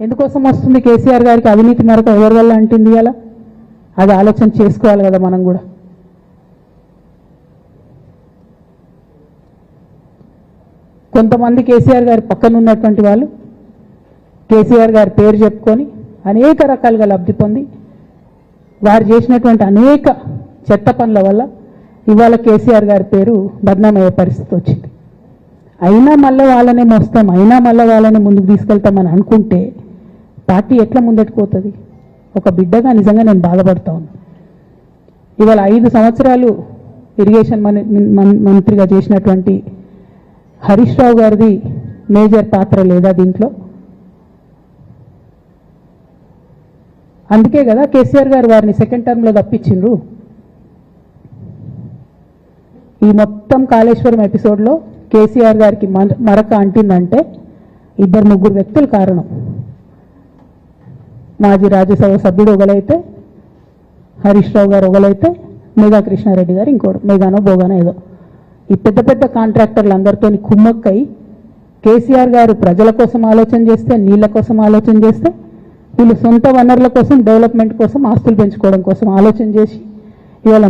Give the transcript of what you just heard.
ఎందుకోసం వస్తుంది కేసీఆర్ గారికి అవినీతి మరొక ఎవరి వల్ల అంటుంది అలా అది ఆలోచన చేసుకోవాలి కదా మనం కూడా. కొంతమంది కేసీఆర్ గారి పక్కన ఉన్నటువంటి వాళ్ళు కేసీఆర్ గారి పేరు చెప్పుకొని అనేక రకాలుగా లబ్ధి పొంది వారు చేసినటువంటి అనేక చెత్త పనుల వల్ల ఇవాళ కేసీఆర్ గారి పేరు బద్నామయ్యే పరిస్థితి వచ్చింది. అయినా మళ్ళీ వాళ్ళనే మోస్తాం అయినా మళ్ళీ వాళ్ళని ముందుకు తీసుకెళ్తామని అనుకుంటే పార్టీ ఎట్లా ముందట్టుకుపోతుంది ఒక బిడ్డగా నిజంగా నేను బాధపడతా ఇవాళ ఐదు సంవత్సరాలు ఇరిగేషన్ మన మంత్రిగా చేసినటువంటి హరీష్ రావు గారిది మేజర్ పాత్ర లేదా దీంట్లో? అందుకే కదా కేసీఆర్ గారు వారిని సెకండ్ టర్మ్లో తప్పించిండ్రు. ఈ మొత్తం కాళేశ్వరం ఎపిసోడ్లో కేసీఆర్ గారికి మరక అంటిందంటే ఇద్దరు ముగ్గురు వ్యక్తులు కారణం. మాజీ రాజ్యసభ సభ్యుడు ఒకలైతే హరీష్ రావు గారు ఒకలైతే మేఘా కృష్ణారెడ్డి గారు ఇంకోడు మేఘానో బోగానో ఏదో. ఈ పెద్ద పెద్ద కాంట్రాక్టర్లందరితో కుమ్మక్కై కేసీఆర్ గారు ప్రజల కోసం ఆలోచన చేస్తే నీళ్ళ కోసం ఆలోచన చేస్తే వీళ్ళు సొంత వనరుల కోసం డెవలప్మెంట్ కోసం ఆస్తులు పెంచుకోవడం కోసం ఆలోచన చేసి ఇవాళ